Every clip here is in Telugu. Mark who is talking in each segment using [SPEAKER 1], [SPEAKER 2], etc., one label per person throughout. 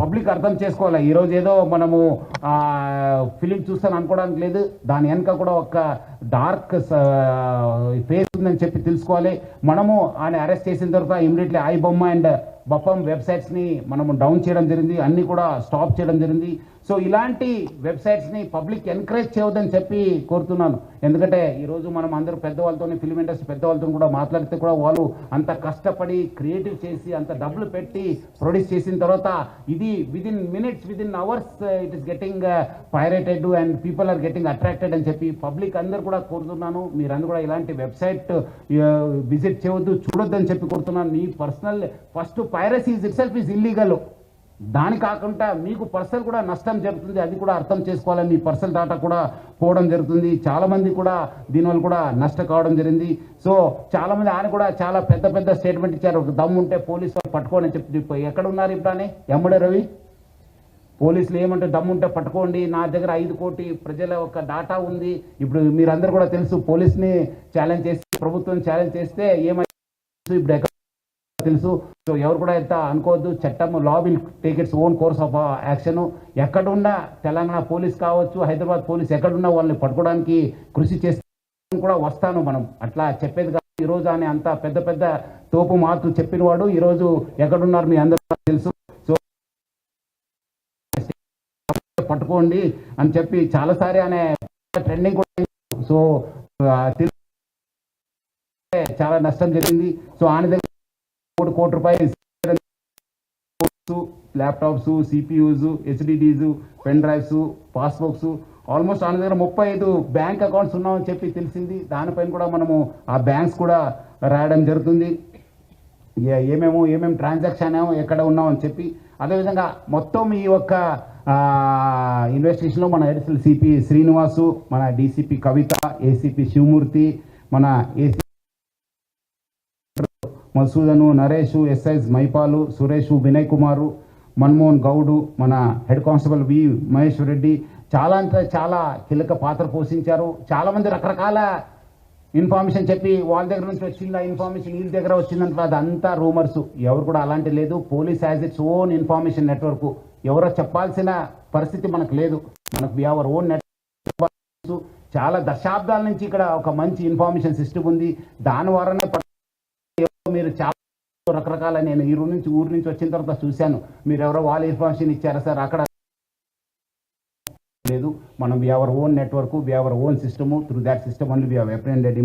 [SPEAKER 1] పబ్లిక్ అర్థం చేసుకోవాలి. ఈరోజు ఏదో మనము ఫిలిం చూస్తాను అనుకోవడానికి లేదు. దాని వెనక కూడా ఒక డార్క్ ఫేస్ ఉందని చెప్పి తెలుసుకోవాలి. మనము ఆయన అరెస్ట్ చేసిన తర్వాత immediately iBomma and Bappam వెబ్సైట్స్ని మనము డౌన్ చేయడం జరిగింది. అన్నీ కూడా స్టాప్ చేయడం జరిగింది. సో ఇలాంటి వెబ్సైట్స్ని పబ్లిక్ ఎంకరేజ్ చేయవద్దని చెప్పి కోరుతున్నాను. ఎందుకంటే ఈరోజు మనం అందరూ పెద్దవాళ్ళతో ఫిలిం ఇండస్ట్రీ పెద్దవాళ్ళతో కూడా మాట్లాడితే కూడా వాళ్ళు అంత కష్టపడి క్రియేటివ్ చేసి అంత డబ్బులు పెట్టి ప్రొడ్యూస్ చేసిన తర్వాత ఇది within minutes within hours it is getting pirated and people are getting attracted అని చెప్పి పబ్లిక్ అందరు కూడా కోరుతున్నాను. మీరందరూ కూడా ఇలాంటి వెబ్సైట్ uh, విజిట్ చేయవద్దు చూడొద్దని చెప్పి కోరుతున్నాను. మీ personal first piracy itself is illegal దాని కాకుండా మీకు పర్సనల్ కూడా నష్టం జరుగుతుంది అది కూడా అర్థం చేసుకోవాలి మీ పర్సనల్ డాటా కూడా పోవడం జరుగుతుంది. చాలా మంది కూడా దీనివల్ల కూడా నష్టం కావడం జరిగింది. సో చాలా మంది ఆయన కూడా చాలా పెద్ద పెద్ద స్టేట్మెంట్ ఇచ్చారు. ఒక దమ్ము ఉంటే పోలీసు వాళ్ళు పట్టుకోని చెప్పి ఎక్కడ ఉన్నారు ఇప్పుడు ఎమ్మడే రవి? పోలీసులు ఏమంటే దమ్ముంటే పట్టుకోండి. నా దగ్గర ఐదు కోటి ప్రజల ఒక డాటా ఉంది. ఇప్పుడు మీరందరూ కూడా తెలుసు పోలీస్ని ఛాలెంజ్ చేసి ప్రభుత్వం ఛాలెంజ్ చేస్తే ఏమైంది ఇప్పుడు తెలుసు. సో ఎవరు కూడా ఎంత అనుకోవద్దు. చట్టం law will take its own course of action ఎక్కడున్నా తెలంగాణ పోలీస్ కావచ్చు హైదరాబాద్ పోలీస్ ఎక్కడున్నా వాళ్ళని పట్టుకోవడానికి కృషి చేస్తే కూడా వస్తాను మనం. అట్లా చెప్పేది కాదు. ఈ రోజు అని అంత పెద్ద పెద్ద తోపు మాటలు చెప్పిన వాడు ఈ రోజు ఎక్కడున్నారు మీ అందరూ తెలుసు. సో పట్టుకోండి అని చెప్పి చాలాసారి అనే ట్రెండింగ్ కూడా సో చాలా నష్టం జరిగింది. సో ఆయన దగ్గర మూడు కోటి రూపాయలు laptops CPUs HDDs pen drives passbooks almost ఆయన దగ్గర ముప్పై ఐదు బ్యాంక్ అకౌంట్స్ ఉన్నామని చెప్పి తెలిసింది. దానిపైన కూడా మనము ఆ బ్యాంక్స్ కూడా రాయడం జరుగుతుంది. ఏమేమో ఏమేమి ట్రాన్సాక్షన్ ఏమో ఎక్కడ ఉన్నామని చెప్పి. అదేవిధంగా మొత్తం ఈ యొక్క ఇన్వెస్టిగేషన్లో మన ఎడిషనల్ సిపి శ్రీనివాసు మన డీసీపీ కవిత ఏసీపీ శివమూర్తి మన ఏసీ మసూదను నరేష్ ఎస్ఐస్ మైపాలు సురేష్ వినయ్ కుమారు మన్మోహన్ గౌడు మన head constable V Maheshwar Reddy చాలా అంటే చాలా కీలక పాత్ర పోషించారు. చాలామంది రకరకాల ఇన్ఫర్మేషన్ చెప్పి వాళ్ళ దగ్గర నుంచి వచ్చింది ఆ ఇన్ఫర్మేషన్ వీళ్ళ దగ్గర వచ్చిందంటే అదంతా రూమర్స్. ఎవరు కూడా అలాంటి లేదు. Police as its own information network. ఎవరో చెప్పాల్సిన పరిస్థితి మనకు లేదు. మనకు వి అవర్ ఓన్ నెట్వర్క్ చాలా దశాబ్దాల నుంచి ఇక్కడ ఒక మంచి ఇన్ఫర్మేషన్ సిస్టమ్ ఉంది దాని ద్వారానే మీరు చాలా రకరకాల నేను ఈ ఊరు నుంచి ఊరు నుంచి వచ్చిన తర్వాత చూశాను. మీరు ఎవరో వాళ్ళ ఇన్ఫర్మేషన్ ఇచ్చారా సార్? అక్కడ లేదు. మనం we our own network we our own system through that system and we represented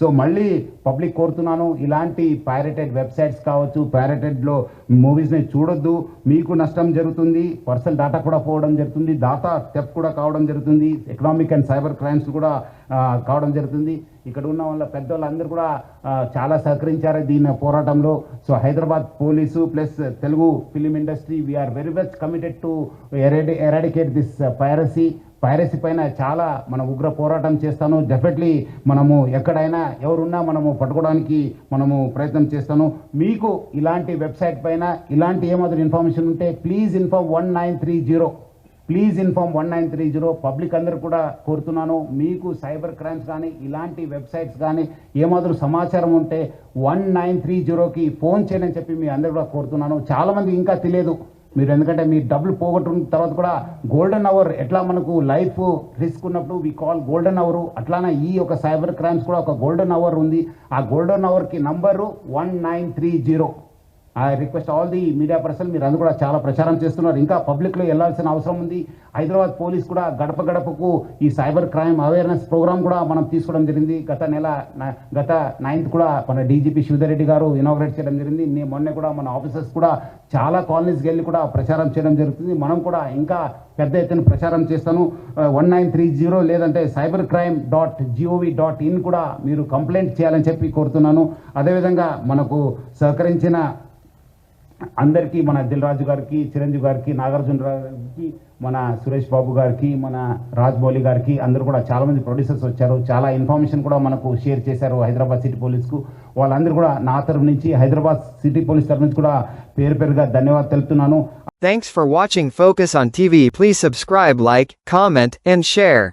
[SPEAKER 1] so మళ్ళీ పబ్లిక్ కోరుతున్నాను. ఇలాంటి పైరేటెడ్ వెబ్సైట్స్ కావచ్చు పైరేటెడ్లో మూవీస్ని చూడొద్దు. మీకు నష్టం జరుగుతుంది. పర్సనల్ డేటా కూడా పోవడం జరుగుతుంది. డాటా స్టెప్ కూడా కావడం జరుగుతుంది. ఎకనామిక్ అండ్ సైబర్ క్రైమ్స్ కూడా కావడం జరుగుతుంది. ఇక్కడ ఉన్న వాళ్ళ పెద్దవాళ్ళందరూ కూడా చాలా సహకరించారు దీని పోరాటంలో. So Hyderabad police plus Telugu film industry we are very much committed to eradicate this piracy piracy పైన చాలా మన ఉగ్ర పోరాటం చేస్తాను. డెఫినెట్లీ మనము ఎక్కడైనా ఎవరున్నా మనము పట్టుకోవడానికి మనము ప్రయత్నం చేస్తాను. మీకు ఇలాంటి వెబ్సైట్ పైన ఇలాంటి ఏమాత్రం ఇన్ఫర్మేషన్ ఉంటే please inform one nine three zero please inform one nine three zero public అందరు కూడా కోరుతున్నాను. మీకు సైబర్ క్రైమ్స్ కానీ ఇలాంటి వెబ్సైట్స్ కానీ ఏమాత్రం సమాచారం ఉంటే వన్ నైన్ త్రీ జీరోకి ఫోన్ చేయని చెప్పి మీ అందరు కూడా కోరుతున్నాను. చాలామంది ఇంకా తెలియదు. మీరు ఎందుకంటే మీ డబ్బులు పోగొట్టుకున్న తర్వాత కూడా గోల్డెన్ అవర్ ఎట్లా మనకు లైఫ్ రిస్క్ ఉన్నప్పుడు వీ కాల్ గోల్డెన్ అవర్ అట్లానే ఈ ఒక సైబర్ క్రైమ్స్ కూడా ఒక గోల్డెన్ అవర్ ఉంది. ఆ golden అవర్కి number one nine three zero I request all the media person మీరు అందరూ కూడా చాలా ప్రచారం చేస్తున్నారు. ఇంకా పబ్లిక్లో వెళ్ళాల్సిన అవసరం ఉంది. హైదరాబాద్ పోలీస్ కూడా గడప గడపకు ఈ సైబర్ క్రైమ్ అవేర్నెస్ ప్రోగ్రామ్ కూడా మనం తీసుకోవడం జరిగింది. గత నెల గత నైన్త్ కూడా మన డీజీపీ శివధరెడ్డి గారు ఇనాగ్రేట్ చేయడం జరిగింది. నేను మొన్న కూడా మన ఆఫీసర్స్ కూడా చాలా కాలనీస్కి వెళ్ళి కూడా ప్రచారం చేయడం జరుగుతుంది. మనం కూడా ఇంకా పెద్ద ఎత్తున ప్రచారం చేస్తాను. వన్ నైన్ త్రీ జీరో లేదంటే cyber crime dot gov dot in కూడా మీరు కంప్లైంట్ చేయాలని చెప్పి కోరుతున్నాను. అదేవిధంగా మనకు సహకరించిన అందరికీ మన దిల్ రాజు గారికి చిరంజీవి గారికి నాగార్జున గారికి మన సురేష్ బాబు గారికి మన రాజ్మౌళి గారికి అందరూ కూడా చాలామంది ప్రొడ్యూసర్స్ వచ్చారు. చాలా ఇన్ఫర్మేషన్ కూడా మనకు షేర్ చేశారు హైదరాబాద్ సిటీ పోలీస్కు. వాళ్ళందరూ కూడా నా తరఫు నుంచి హైదరాబాద్ సిటీ పోలీస్ తరఫు నుంచి కూడా పేరు పేరుగా ధన్యవాదాలు తెలుపుతున్నాను.
[SPEAKER 2] Thanks for watching focus on TV please subscribe like comment and share